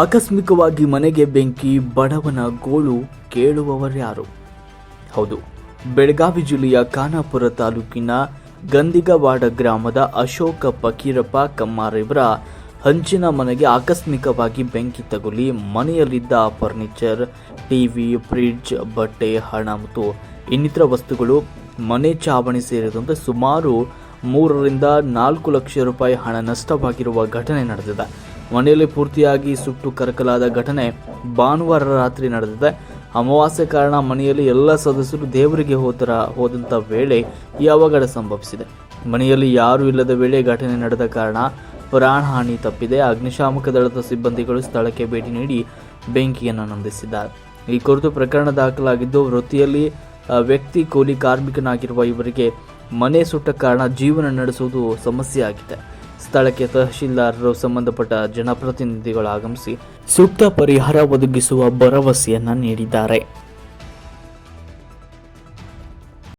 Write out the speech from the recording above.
ಆಕಸ್ಮಿಕವಾಗಿ ಮನೆಗೆ ಬೆಂಕಿ, ಬಡವನ ಗೋಳು ಕೇಳುವವರ್ಯಾರು ಹೌದು, ಬೆಳಗಾವಿ ಜಿಲ್ಲೆಯ ಖಾನಾಪುರ ತಾಲೂಕಿನ ಗಂದಿಗವಾಡ ಗ್ರಾಮದ ಅಶೋಕ ಫಕೀರಪ್ಪ ಕಮ್ಮಾರಿವರ ಹಂಚಿನ ಮನೆಗೆ ಆಕಸ್ಮಿಕವಾಗಿ ಬೆಂಕಿ ತಗುಲಿ ಮನೆಯಲ್ಲಿದ್ದ ಫರ್ನಿಚರ್, ಟಿವಿ, ಫ್ರಿಡ್ಜ್, ಬಟ್ಟೆ, ಹಣ ಮತ್ತು ಇನ್ನಿತರ ವಸ್ತುಗಳು ಮನೆ ಚಾವಣಿ ಸೇರಿದಂತೆ ಸುಮಾರು ಮೂರರಿಂದ ನಾಲ್ಕು ಲಕ್ಷ ರೂಪಾಯಿ ಹಣ ನಷ್ಟವಾಗಿರುವ ಘಟನೆ ನಡೆದಿದೆ. ಮನೆಯಲ್ಲಿ ಪೂರ್ತಿಯಾಗಿ ಸುಟ್ಟು ಕರಕಲಾದ ಘಟನೆ ಭಾನುವಾರ ರಾತ್ರಿ ನಡೆದಿದೆ. ಅಮಾವಾಸ್ಯೆ ಕಾರಣ ಮನೆಯಲ್ಲಿ ಎಲ್ಲ ಸದಸ್ಯರು ದೇವರಿಗೆ ಹೋದರ ಹೋದಂಥ ವೇಳೆ ಈ ಅವಘಡ ಸಂಭವಿಸಿದೆ. ಮನೆಯಲ್ಲಿ ಯಾರೂ ಇಲ್ಲದ ವೇಳೆ ಘಟನೆ ನಡೆದ ಕಾರಣ ಪ್ರಾಣಹಾನಿ ತಪ್ಪಿದೆ. ಅಗ್ನಿಶಾಮಕ ದಳದ ಸಿಬ್ಬಂದಿಗಳು ಸ್ಥಳಕ್ಕೆ ಭೇಟಿ ನೀಡಿ ಬೆಂಕಿಯನ್ನು ನಂದಿಸಿದ್ದಾರೆ. ಈ ಕುರಿತು ಪ್ರಕರಣ ದಾಖಲಾಗಿದ್ದು, ವೃತ್ತಿಯಲ್ಲಿ ವ್ಯಕ್ತಿ ಕೂಲಿ ಕಾರ್ಮಿಕನಾಗಿರುವ ಇವರಿಗೆ ಮನೆ ಸುಟ್ಟ ಕಾರಣ ಜೀವನ ನಡೆಸುವುದು ಸಮಸ್ಯೆಯಾಗಿದೆ. ಸ್ಥಳಕ್ಕೆ ತಹಶೀಲ್ದಾರರು ಸಂಬಂಧಪಟ್ಟ ಜನಪ್ರತಿನಿಧಿಗಳು ಆಗಮಿಸಿ ಸೂಕ್ತ ಪರಿಹಾರ ಒದಗಿಸುವ ಭರವಸೆಯನ್ನು ನೀಡಿದ್ದಾರೆ.